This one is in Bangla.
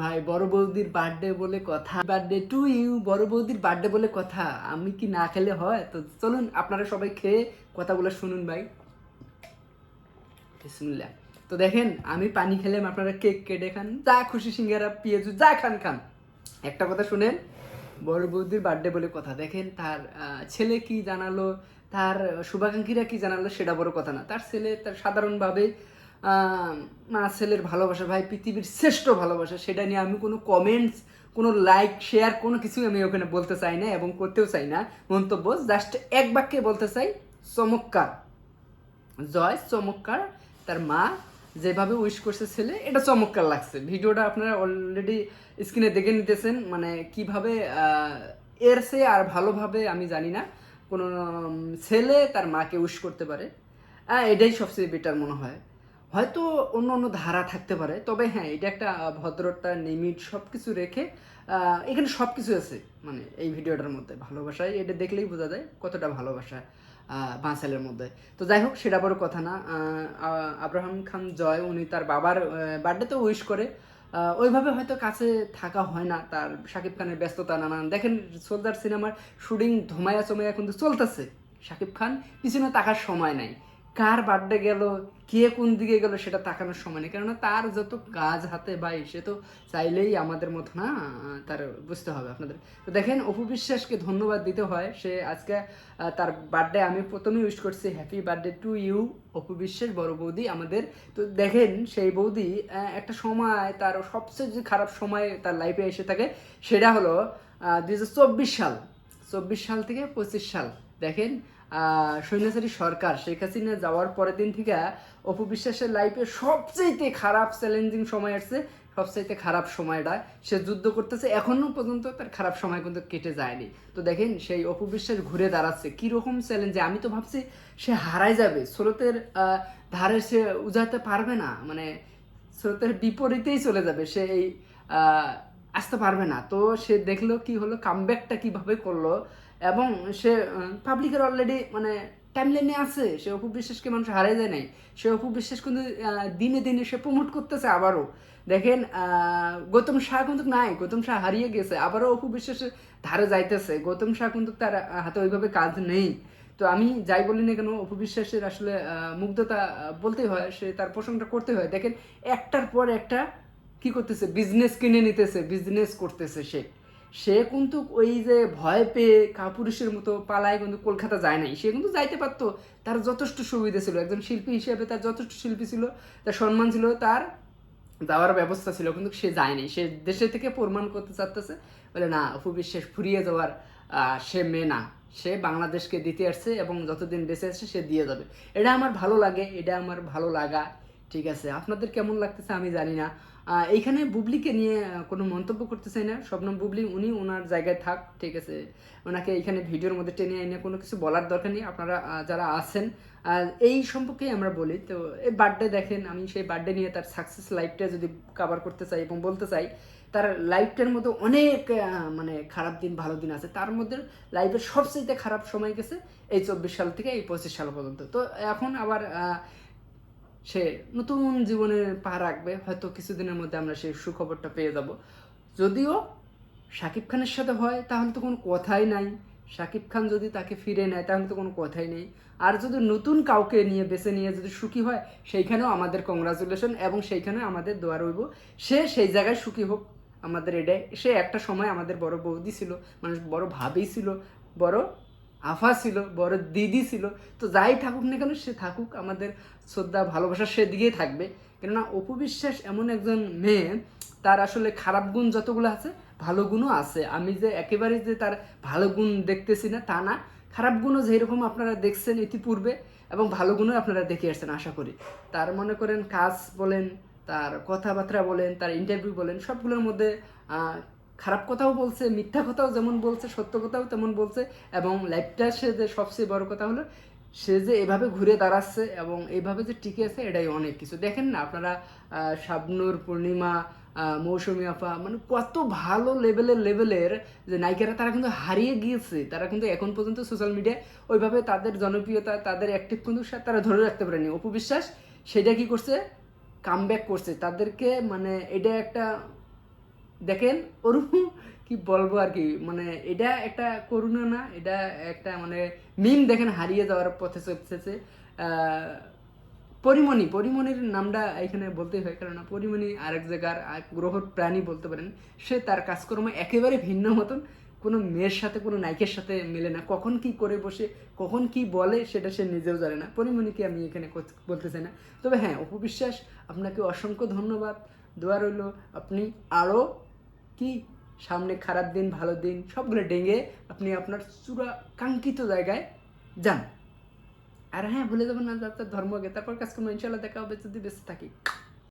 ভাই, বড় বৌদির বার্থডে বলে কথা। বার্থডে টু ইউ বড় বৌদির বার্থডে বলে কথা। আমি কি না খেলে হয়? তো চলুন, আপনারা সবাই খেয়ে কথাগুলো শুনুন ভাই। বিসমিল্লাহ। তো দেখেন, আমি পানি খেলাম আপনারা কেক কেটে খান, যা খুশি সিঙ্গারা, পেঁয়াজু, যা খান খান। একটা কথা শুনেন, বড় বৌদির বার্থডে বলে কথা। দেখেন, তার ছেলে কি জানালো, তার শুভাকাঙ্ক্ষীরা কি জানালো সেটা বড় কথা না। তার ছেলে তার সাধারণভাবে মা ছেলের ভালোবাসা, ভাই পৃথিবীর শ্রেষ্ঠ ভালোবাসা, সেটা নিয়ে আমি কোনো কমেন্টস কোনো লাইক শেয়ার কোনো কিছুই আমি ওখানে বলতে চাই না এবং করতেও চাই না। মন্তব্য জাস্ট এক বাক্যে বলতে চাই, চমৎকার। জয়, চমৎকার। তার মা যেভাবে উইশ করছে ছেলে, এটা চমৎকার লাগছে। ভিডিওটা আপনারা অলরেডি স্ক্রিনে দেখে নিতেছেন মানে কীভাবে এর সে আর ভালোভাবে আমি জানি না। কোনো ছেলে তার মাকে উইশ করতে পারে। হ্যাঁ এটাই সবচেয়ে বেটার মনে হয়। হয়তো অন্য অন্য ধারা থাকতে পারে, তবে হ্যাঁ এটা একটা ভদ্রতা লিমিট সব কিছু রেখে এখানে সব কিছু আছে মানে এই ভিডিওটার মধ্যে, ভালোবাসায়, এটা দেখলেই বোঝা যায় কতটা ভালোবাসা বাঁচালের মধ্যে। তো যাই হোক, সেটা বড় কথা না আব্রাহাম খান জয়, উনি তার বাবার বার্থডেতে উইশ করে ওইভাবে হয়তো কাছে থাকা হয় না, তার শাকিব খানের ব্যস্ততা নানান। দেখেন, সোলজার সিনেমার শুটিং ধুমায়া চমায়া কিন্তু চলতেছে, শাকিব খান পিছনে তাকার সময় নাই। কার বার্থডে গেল, কে কোন দিকে গেল সেটা তাকানোর সময় নেই। কেননা তার যত কাজ হাতে ভাই সে তো চাইলেই আমাদের মতো, না? তার বুঝতে হবে আপনাদের। তো দেখেন, অপু বিশ্বাসকে ধন্যবাদ দিতে হয়। সে আজকে তার বার্থডে আমি প্রথমেই উইশ করছি happy birthday to you Apu Biswas, বড় বৌদি আমাদের। তো দেখেন, সেই বৌদি একটা সময় তার সবচেয়ে যে খারাপ সময় তার লাইফে এসে থাকে, সেটা হলো দুই হাজার চব্বিশ সাল। চব্বিশ সাল থেকে পঁচিশ সাল। দেখেন সৈন্যচারী সরকার শেখ হাসিনা যাওয়ার পরের দিন থেকে অপু বিশ্বাসের লাইফে সবচেয়ে খারাপ চ্যালেঞ্জিং সময় আসছে, সবচাইতে খারাপ সময়টা। সে যুদ্ধ করতেছে, এখনও পর্যন্ত তার খারাপ সময় কিন্তু কেটে যায়নি। তো দেখেন, সেই অপু বিশ্বাস ঘুরে দাঁড়াচ্ছে। কীরকম চ্যালেঞ্জে আমি তো ভাবছি সে হারাই যাবে। স্রোতের ধারে সে উজাতে পারবে না। মানে স্রোতের বিপরীতেই চলে যাবে। সে এই আসতে পারবে না। তো সে দেখল কি হলো কামব্যাকটা কীভাবে করল এবং সে পাবলিকের অলরেডি মানে টাইমলাইনে আছে। সে অপু বিশ্বাসকে মানুষ হারাই যায় নাই। সে অপু বিশ্বাস কিন্তু দিনে দিনে সে প্রমোট করতেছে আবারও। দেখেন গৌতম শাহ কিন্তু নাই। গৌতম শাহ হারিয়ে গেছে। আবারও অপু বিশ্বাসের ধারে যাইতেছে। গৌতম শাহ কিন্তু তার হাতে ওইভাবে কাজ নেই। তো আমি যাই বলি না কেন, অপু বিশ্বাসের আসলে মুগ্ধতা বলতে হয়, সে তার প্রশংসা করতে হয়। দেখেন, একটার পর একটা কি করতেছে? বিজনেস কিনে নিতেছে বিজনেস করতেছে সে। সে কিন্তু ওই যে ভয় পেয়ে কাপুরুষের মতো পালায় কিন্তু কলকাতা যায় নাই। সে কিন্তু যাইতে পারতো। তার যথেষ্ট সুবিধা ছিল। একজন শিল্পী হিসেবে তার যথেষ্ট শিল্পী ছিল, তার সম্মান ছিল, তার যাওয়ার ব্যবস্থা ছিল, কিন্তু সে যায়নি সে দেশে থেকে প্রমাণ করতে চাচ্ছে বলে, না, অপু বিশ্বাস, ফুরিয়ে যাওয়ার সে মেয়ে না। সে বাংলাদেশকে দিতে আসছে এবং যতদিন বেঁচে আসছে সে দিয়ে যাবে। এটা আমার ভালো লাগে, এটা আমার ভালো লাগা। ঠিক আছে, আপনাদের কেমন লাগতেছে আমি জানি না। এইখানে বুবলিকে নিয়ে কোনো মন্তব্য করতে চাই না। স্বপ্নম বুবলি, উনি ওনার জায়গায় থাক, ঠিক আছে। ওনাকে এইখানে ভিডিওর মধ্যে টেনে এনে কোনো কিছু বলার দরকার নেই। আপনারা যারা আছেন এই সম্পর্কে আমরা বলি। তো, এই বার্থডে দেখেন, আমি সেই বার্থডে নিয়ে তার সাকসেস লাইফটা যদি কাভার করতে চাই এবং বলতে চাই, তার লাইফটার মধ্যে অনেক মানে খারাপ দিন, ভালো দিন আছে। তার মধ্যে লাইফের সবচেয়ে খারাপ সময় গেছে এই চব্বিশ সাল থেকে এই পঁচিশ সাল পর্যন্ত। তো এখন আবার সে নতুন জীবনে পা রাখবে, হয়তো কিছুদিনের মধ্যে আমরা সেই সুখবরটা পেয়ে যাব। যদিও শাকিব খানের সাথে হয়, তাহলে তো কোনো কথাই নাই। শাকিব খান যদি তাকে ফিরে নেয়, তাহলে তো কোনো কথাই নেই। আর যদি নতুন কাউকে নিয়ে, বেছে নিয়ে যদি সুখী হয়, সেইখানেও আমাদের কংগ্রাচুলেশন এবং সেইখানে আমাদের দোয়া রইব। সে সেই জায়গায় সুখী হোক, আমাদের এটাই। সে একটা সময় আমাদের বড় বৌদি ছিল মানে বড় ভাবি ছিল, বড় আফা ছিল বড় দিদি ছিল, তো যাই থাকুক না কেন সে থাকুক, আমাদের শ্রদ্ধা, ভালোবাসা সেদিকেই থাকবে। কেননা অপু বিশ্বাস এমন একজন মেয়ে, তার আসলে খারাপ গুণ যতগুলো আছে, ভালো গুণও আছে। আমি যে একেবারে যে তার ভালো গুণ দেখতেছি না, তা না। খারাপ গুণও যেরকম আপনারা দেখছেন ইতিপূর্বে, এবং ভালো গুণও আপনারা দেখে আসছেন, আশা করি। তার মনে করেন কাজ বলেন, তার কথাবার্তা বলেন, তার ইন্টারভিউ বলেন, সবগুলোর মধ্যে খারাপ কথাও বলছে, মিথ্যা কথাও যেমন বলছে, সত্য কথাও তেমন বলছে এবং লাইফটা সে যে সবচেয়ে বড় কথা হলো, সে যে এভাবে ঘুরে দাঁড়াচ্ছে এবং এইভাবে যে টিকে আছে এটাই অনেক কিছু। দেখেন না আপনারা শাবনূর, পূর্ণিমা মৌসুমী আপা মানে কত ভালো লেভেলের লেভেলের যে নায়িকারা, তারা কিন্তু হারিয়ে গিয়েছে। তারা কিন্তু এখন পর্যন্ত সোশ্যাল মিডিয়ায় ওইভাবে তাদের জনপ্রিয়তা, তাদের অ্যাক্টিভ কিন্তু তারা ধরে রাখতে পারেনি। অপবিশ্বাস সেটা কি করছে? কামব্যাক করছে। তাদেরকে মানে এটা একটা দেখেন ওরকম কি বলব আর কি মানে এটা একটা করুণা না, এটা একটা মানে মিম দেখেন হারিয়ে যাওয়ার পথে চলতেছে। পরিমণি, পরিমণির নামটা এখানে বলতেই হয় কারণ পরিমণি আরেক জায়গার গ্রহ প্রাণী বলতে পারেন। সে তার কাজকর্ম একেবারে ভিন্ন মতন, কোনো মেয়ের সাথে, কোনো নায়িকের সাথে মেলে না। কখন কি করে বসে, কখন কি বলে সেটা সে নিজেও জানে না। পরিমণিকে আমি এখানে বলতে চাই না। তবে হ্যাঁ অপু বিশ্বাস আপনাকে অসংখ্য ধন্যবাদ। দোয়া রইল আপনি আরও কি? সামনে খারাপ দিন, ভালো দিন, সবগুলো ডেঙ্গে আপনি আপনার চূড়া কাঙ্ক্ষিত জায়গায় যান। আর হ্যাঁ ভুলে যাবেন না যাতে ধর্মকে তারপর কাজ করব ইনশাল্লাহ দেখা হবে, যদি বেঁচে থাকি।